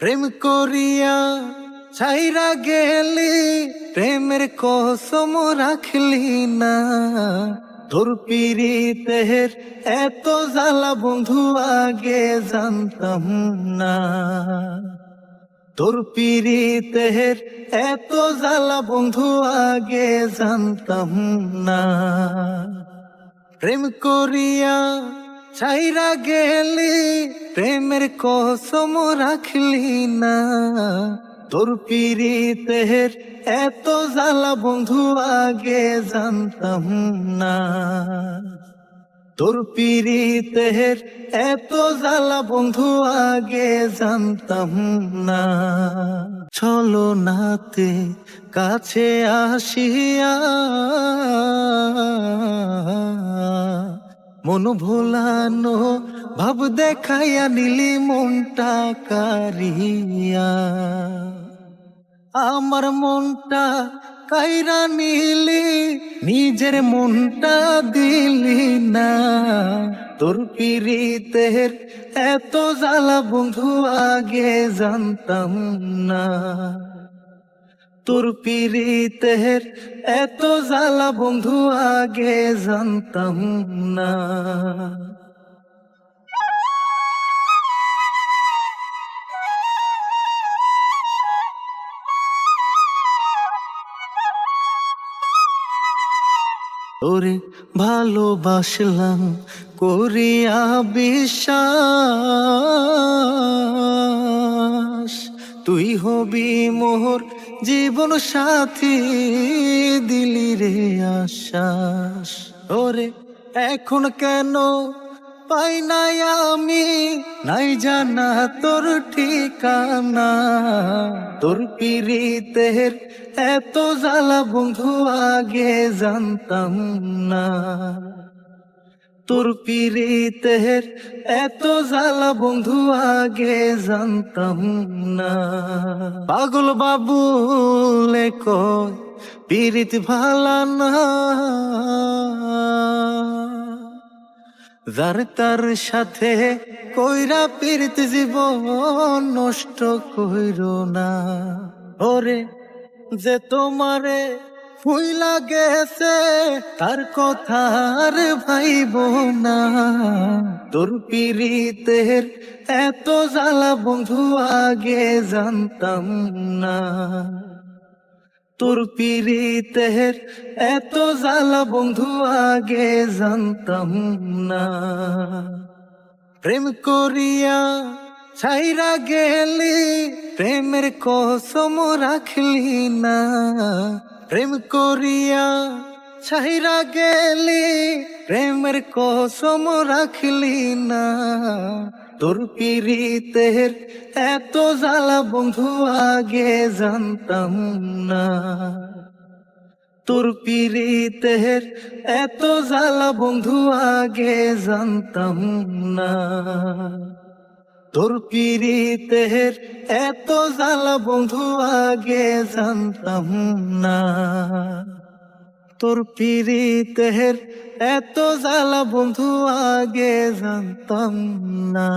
প্রেম করিয়া ছাইরা গেলি, প্রেমের কসম রাখলি না। তোর পিরিতের এত জ্বালা বন্ধু আগে জানতাম না। তোর পিরিতের এত জ্বালা বন্ধু আগে জানতাম না। প্রেম করিয়া ছাইরা গেলি, প্রেমের কসম রাখলি না। তোর পিরিতের এত জ্বালা বন্ধু আগে জানতাম না। তোর পিরিতের এত জ্বালা বন্ধু আগে জানতাম না। চলো নাতে কাছে আসিয়া। মন ভোলানো, ভাব দেখাইয়া নিলি মনটা কারিয়া। আমার মনটা কাইরা নিলি, নিজের মনটা দিলি না। তোর পিরিতের এত জ্বালা বন্ধু আগে জানতাম না। তোর পিরিতের এত জ্বালা বন্ধু আগে জানতাম না। তোরে ভালোবাসলাম করিয়া বিশ্বাস। তুই হবি মোহর জীবন সাথী দিলি রে আশ্বাস। ওরে, এখন কেন পাই নাই আমি? নাই জানা তোর ঠিকানা। তোর পিরিতের এত জ্বালা বন্ধু আগে জানতাম না। তোর পিরিতের এত জ্বালা, বন্ধু, আগে জানতাম না। পাগল বাবুলে কয় পিরিত ভালা না। যার তার সাথে কইরা পীড়িত জীবন নষ্ট কইর না। ওরে, যে তোমারে ফুইলা গেছে তার কথা আর ভাইব না। তোর পীড়িতের এত জ্বালা বন্ধু আগে জানতাম না। তোর পিরিতের এত জ্বালা বন্ধু আগে জানতাম না। প্রেম করিয়া ছাইরা গেলি, প্রেমের কসম রাখলি না। প্রেম করিয়া ছাইরা গেলি, প্রেমের কসম রাখলি না। তোর পিরিতের এত জ্বালা বন্ধু আগে জানতাম না। তোর পিরিতের এত জ্বালা বন্ধু আগে জানতাম না। তোর তেহের এত জ্বালা বন্ধু আগে জানতাম না। তোর তেহের এত জ্বালা বন্ধু আগে জানতাম না।